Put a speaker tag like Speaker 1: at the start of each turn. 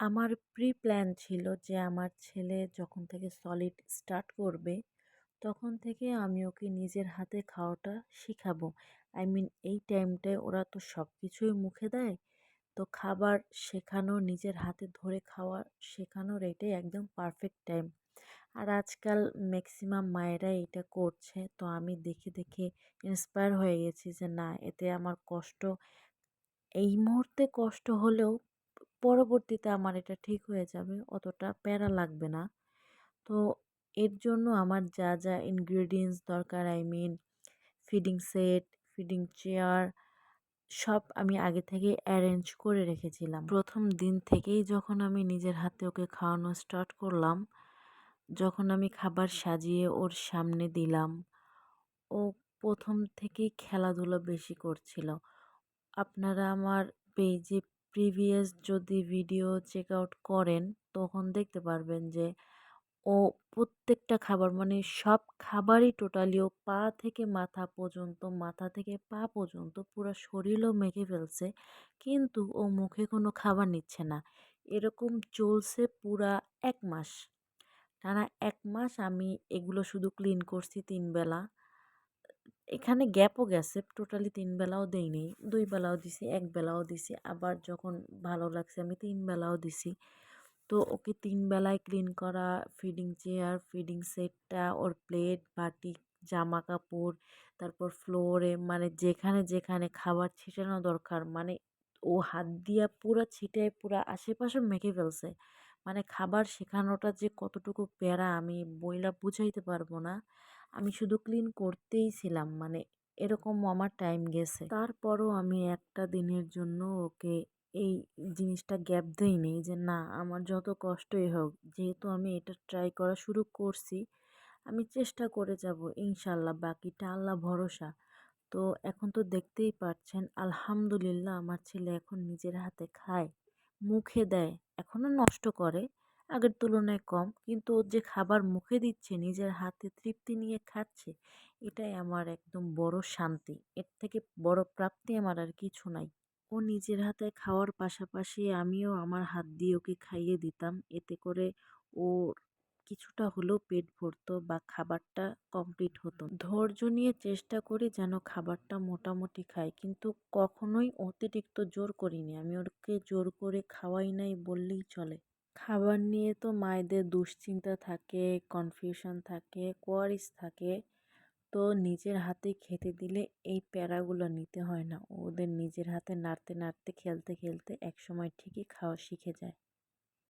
Speaker 1: আমার pre plan ছিল যে আমার ছেলে যখন থেকে সলিড স্টার্ট করবে, তখন থেকে আমি ওকে নিজের হাতে খাওয়াটা শেখাবো। আই মিন এই টাইমটায় ওরা তো সব কিছুই মুখে দেয়, তো খাবার শেখানোর নিজের হাতে ধরে খাওয়া শেখানোর এটাই একদম পারফেক্ট টাইম আর আজকাল ম্যাক্সিমাম মায়েরা এটা করছে, তো আমি দেখে দেখে ইন্সপায়ার হয়ে গেছি যে না, এতে আমার কষ্ট, এই মুহূর্তে কষ্ট হলেও পরবর্তীতে আমার এটা ঠিক হয়ে যাবে, অতটা প্যারা লাগবে না। তো এর জন্য আমার যা যা ইনগ্রিডিয়েন্টস দরকার I mean feeding set feeding chair সব আমি আগে থেকে অ্যারেঞ্জ করে রেখেছিলাম। প্রথম দিন থেকেই যখন আমি নিজের হাতে ওকে খাওয়ানো স্টার্ট করলাম, যখন আমি খাবার সাজিয়ে ওর সামনে দিলাম, ও প্রথম থেকেই খেলাধুলা বেশি করছিল। আপনারা আমার পেজে প্রিভিয়াস যদি ভিডিও চেক আউট করেন, তখন দেখতে পারবেন যে, ও প্রত্যেকটা খাবার মানে সব খাবারই টোটালি ও পা থেকে মাথা পর্যন্ত, মাথা থেকে পা পর্যন্ত পুরো শরীরও মেখে ফেলছে, কিন্তু ও মুখে কোনো খাবার নিচ্ছে না। এরকম চলছে পুরা এক মাস। টানা এক মাস আমি এগুলো শুধু ক্লিন করছি তিন বেলা। এখানে গ্যাপও গেছে। টোটালি তিন বেলাও দেইনি, দুই বেলাও দিছি, এক বেলাও দিছি। আবার যখন ভালো লাগছে আমি তিন বেলাও দিছি। তো ওকে তিন বেলায় ক্লিন করা ফিডিং চেয়ার ফিডিং সেটটা ওর প্লেট বাটি জামা কাপড় তারপর ফ্লোরে মানে যেখানে যেখানে খাবার ছিটানো দরকার মানে ও হাত দিয়া পুরো ছিটে পুরো আশেপাশে মেখে ফেলছে। মানে খাবার শেখানোটা যে কতটুকু প্যারা আমি বইলা বুঝাইতে পারব না। আমি শুধু ক্লিন করতেই ছিলাম মানে এরকম আমার টাইম গেছে। তারপরও আমি একটা দিনের জন্য ওকে এই জিনিসটা গ্যাপ দেইনি যে না, আমার যত কষ্টই হোক, যেহেতু আমি এটা ট্রাই করা শুরু করছি, আমি চেষ্টা করে যাব ইনশাল্লাহ, বাকিটা আল্লাহ ভরসা। তো এখন তো দেখতেই পাচ্ছেন আলহামদুলিল্লাহ আমার ছেলে এখন নিজের হাতে খায়। মুখে দেয় এখনও নষ্ট করে, আগের তুলনায় কম। কিন্তু ওর যে খাবার মুখে দিচ্ছে, নিজের হাতে তৃপ্তি নিয়ে খাচ্ছে, এটাই আমার একদম বড় শান্তি। এর থেকে বড় প্রাপ্তি আমার আর কিছু নাই। ও নিজের হাতে খাওয়ার পাশাপাশি আমিও আমার হাত দিয়ে ওকে খাইয়ে দিতাম। এতে করে ওর কিছুটা হলেও পেট ভরতো বা খাবারটা কমপ্লিট হতো ধৈর্য নিয়ে চেষ্টা করি যেন খাবারটা মোটামুটি খাই, কিন্তু কখনোই অতিরিক্ত জোর করিনি। আমি ওকে জোর করে খাওয়াই নাই বললেই চলে। খাবার নিয়ে তো মায়েদের দুশ্চিন্তা থাকে কনফিউশন থাকে কোয়ারিস থাকে। তো নিজের হাতে খেতে দিলে এই প্যারাগুলো নিতে হয় না। ওদের নিজের হাতে নাড়তে নাড়তে, খেলতে খেলতে একসময় ঠিকই খাওয়া শিখে যায়।